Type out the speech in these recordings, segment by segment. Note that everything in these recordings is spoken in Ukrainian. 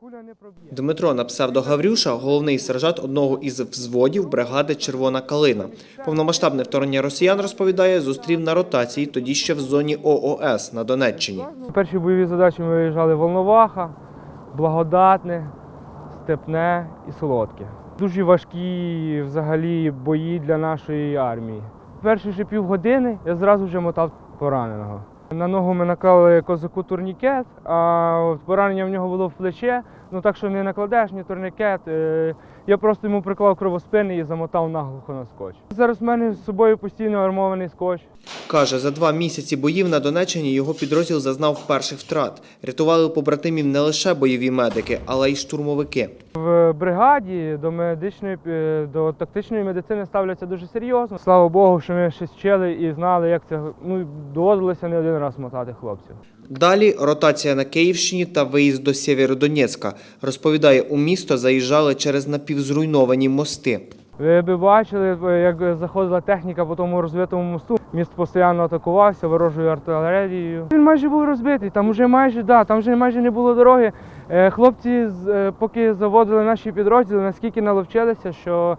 куля не проб'є. Дмитро на псевдо Гаврюша – головний сержант одного із взводів бригади Червона калина. Повномасштабне вторгнення росіян розповідає, зустрів на ротації тоді ще в зоні ООС на Донеччині. Перші бойові задачі ми виїжджали Волноваха, Благодатне, Степне і Солодке. Дуже важкі взагалі бої для нашої армії. Перші ще півгодини я зразу вже мотав пораненого. На ногу ми наклали козаку турнікет, а поранення в нього було в плече. Ну так що не накладеш ні турнікет. е, Я просто йому приклав кровоспини і замотав наглухо на скотч. Зараз в мене з собою постійно армований скотч. Каже, за два місяці боїв на Донеччині його підрозділ зазнав перших втрат. Рятували побратимів не лише бойові медики, але й штурмовики. В бригаді до медичної е, до тактичної медицини ставляться дуже серйозно. Слава Богу, що ми ще вчили і знали, як це ну доводилося не один раз мотати хлопців. Далі ротація на Київщині та виїзд до Сєвєродонецька. Розповідає, у місто заїжджали через напівзруйновані мости. Ви б бачили, як заходила техніка по тому розбитому мосту. Міст постійно атакувався ворожою артилерією. Він майже був розбитий. Там вже майже да, там вже майже не було дороги. Е, Хлопці, е, поки заводили наші підрозділи, наскільки наловчилися, що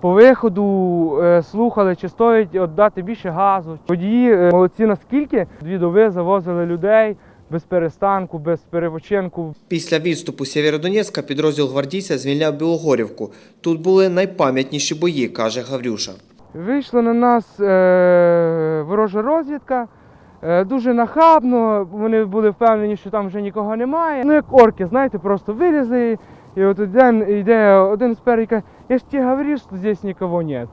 по виходу е, слухали, чи стоїть віддати більше газу. Водії молодці наскільки дві доби завозили людей без перестанку, без перепочинку. Після відступу Сєвєродонецька підрозділ гвардійця звільняв Білогорівку. Тут були найпам'ятніші бої, каже Гаврюша. Вийшла на нас е, ворожа розвідка. Е, дуже нахабно, вони були впевнені, що там вже нікого немає. Ну, як орки, знаєте, просто вилізли, і от один йде один спереду і каже, я ж тебе говорив, що здесь нікого нет.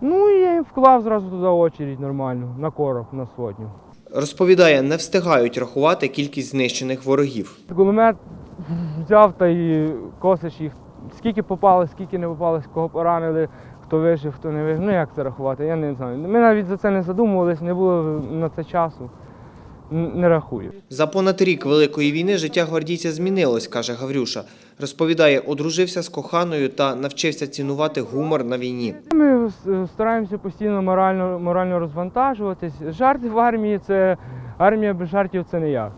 Ну і я їм вклав зразу туди очередь нормальну, на короб, на сотню. Розповідає, не встигають рахувати кількість знищених ворогів. Кулемет взяв та і косиш їх. Скільки попали, скільки не попали, кого поранили, хто вижив, хто не вижив. Ну як це рахувати? Я не знаю. Ми навіть за це не задумувалися, не було на це часу. Не рахую. За понад рік Великої війни життя гвардійця змінилось, каже Гаврюша. Розповідає, одружився з коханою та навчився цінувати гумор на війні. Ми стараємося постійно морально, морально розвантажуватись. Жарти в армії це армія без жартів це не я.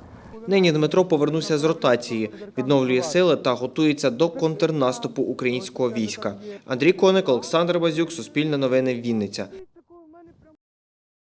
Нині Дмитро повернувся з ротації, відновлює сили та готується до контрнаступу українського війська. Андрій Коник, Олександр Базюк, Суспільне новини, Вінниця.